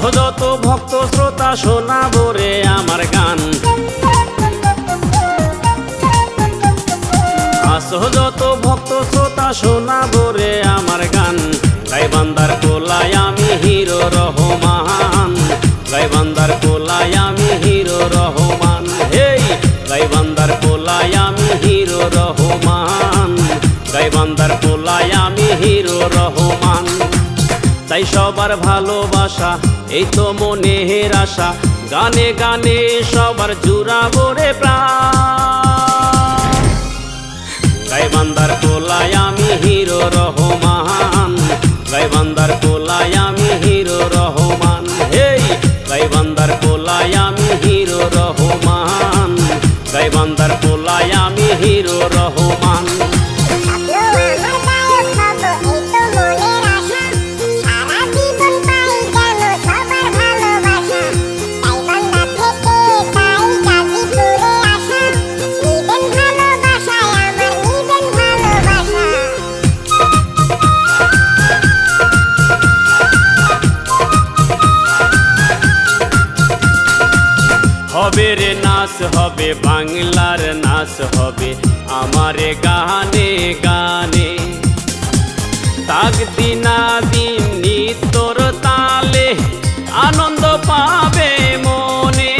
ভক্ত শ্রোতা শোনাবো রে আমার গান। আসো যত ভক্ত শ্রোতা শোনাবো রে আমার গান। গাইবান্দার কোলায় আমি হিরো রহমান। গাইবান্দার কোলায় আমি হিরো রহমান। হেই! গাইবান্দার কোলায় আমি হিরো রহমান। গাইবান্দার কোলায় আমি হিরো রহমান। তাই সবার ভালোবাসা, এই তো মনের আশা। গানে গানে সবার জুড়া রে প্রাণ। গাইবান্দার কোলায় আমি হিরো রহমান। গাইবান্দার কোলায় আমি হিরো রহমান। হেই গাইবান্দার কোলায় আমি হিরো রহমান। গাইবান্দার কোলায় আমি হিরো রহমান। হবে রে নাচ হবে, বাংলার নাচ হবে, আমারে গানে গানে। তাক দিনা দিন নিতর তালে আনন্দ পাবে মনে।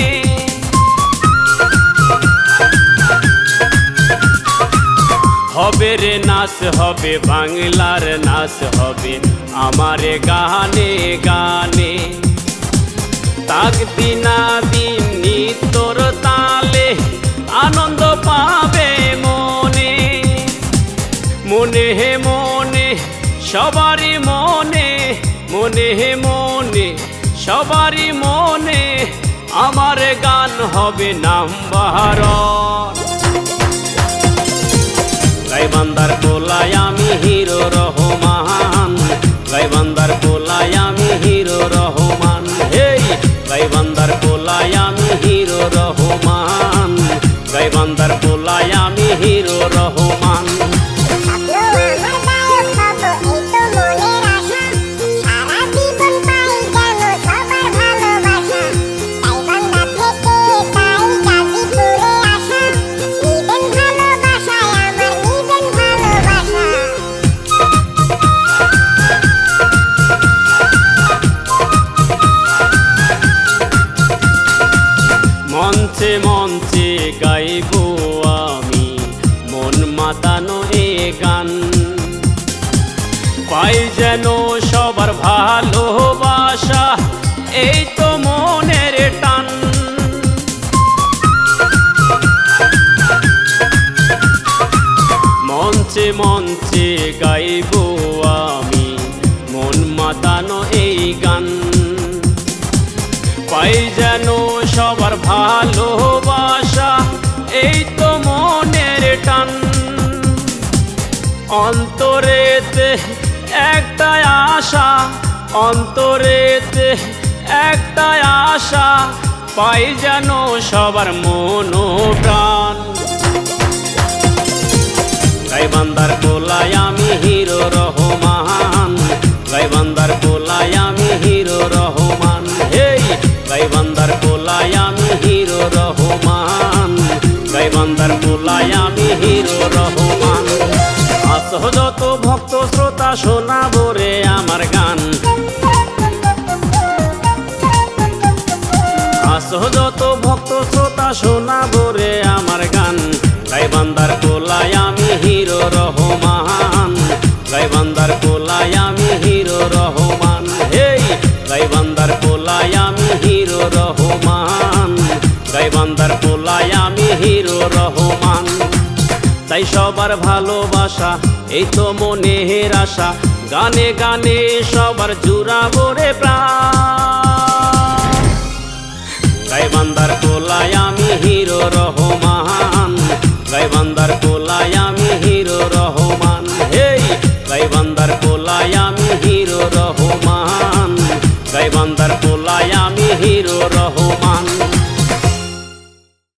হবে রে নাচ হবে, বাংলার নাচ হবে, আমারে গানে গানে। তাক দিনা মনে হে মনে, সবারই মনে মনে হে মনে, সবারই মনে, আমার গান হবে নাম্বার গাইবান্দার কোলায় আমি হিরো রহমান। গাইবান্দার কোলায় মঞ্চে মঞ্চে গাইব আমি। মন মাতানো এ গান। পাই যেন সবার ভালোবাসা, এই তো মনের টান। মঞ্চে মঞ্চে গাইব আমি, মন মাতানো এই গান। পাই যেন ভালোবাসা, এই তো মনের টান। অন্তরেতে একটা আশা, অন্তরেতে একটা আশা, পাই যেন সবার মন প্রাণ গাইবান্দার কোলায় আমি হিরো রহমান। কোলায় আমি হিরো রহমান। আসহ যত ভক্ত শ্রোতা শোনাবো রে আমার গান। আসহ যত ভক্ত শ্রোতা শোনাবো রে আমার গান। গাইবান্দার কোলায় আমি হিরো রহমান। গাইবান্দার কোলায় আমি হিরো রহমান। হেই! গাইবান্দার কোলায় আমি হিরো রহমান। রহমান। তাই সবার ভালোবাসা, এই তো মনের আশা। গানে গানে সবার জুড়াবো রে প্রাণ। কোলায় আমি হিরো রহমান। গাইবান্দার কোলায় আমি হিরো রহমান। হেই! গাইবান্দার কোলায় আমি হিরো রহমান। গাইবান্দার কোলায়